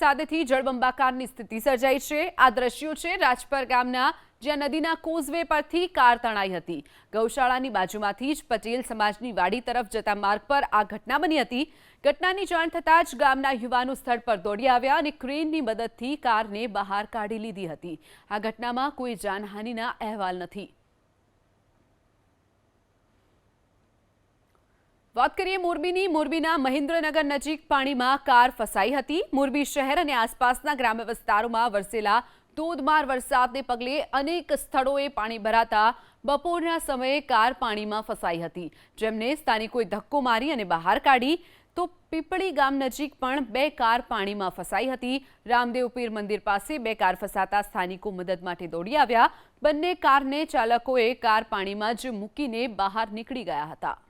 સાથેથી જળબંબાકારની સ્થિતિ સર્જાઈ છે. આ દ્રશ્યો છે રાજપર ગામના, જ્યાં નદીના કોઝવે પરથી કાર તણાઈ હતી. ગૌશાળાની બાજુમાંથી જ પટેલ સમાજની વાડી તરફ જતા માર્ગ પર આ ઘટના બની હતી. ઘટનાની જાણ થતાં જ ગામના યુવાનો સ્થળ પર દોડી આવ્યા અને ક્રેનની મદદથી કારને બહાર કાઢી લીધી હતી. આ ઘટનામાં કોઈ જાનહાનિના અહેવાલ નથી. વાત કરીએ મોરબીની. મોરબીના મહેન્દ્રનગર નજીક પાણીમાં કાર ફસાઈ હતી. મોરબી શહેર અને આસપાસના ગ્રામ્ય વિસ્તારોમાં વરસેલા ધોધમાર વરસાદને પગલે અનેક સ્થળોએ પાણી ભરાતા બપોરના સમયે કાર પાણીમાં ફસાઈ હતી. જેમને સ્થાનિકોએ ધક્કો મારી અને બહાર કાઢી તો પીપળી ગામ નજીક પણ બે કાર પાણીમાં ફસાઈ હતી. રામદેવ પીર મંદિર પાસે બે કાર ફસાતા સ્થાનિકો મદદ માટે દોડી આવ્યા. બંને કારને ચાલકોએ કાર પાણીમાં જ મૂકીને બહાર નીકળી ગયા હતા.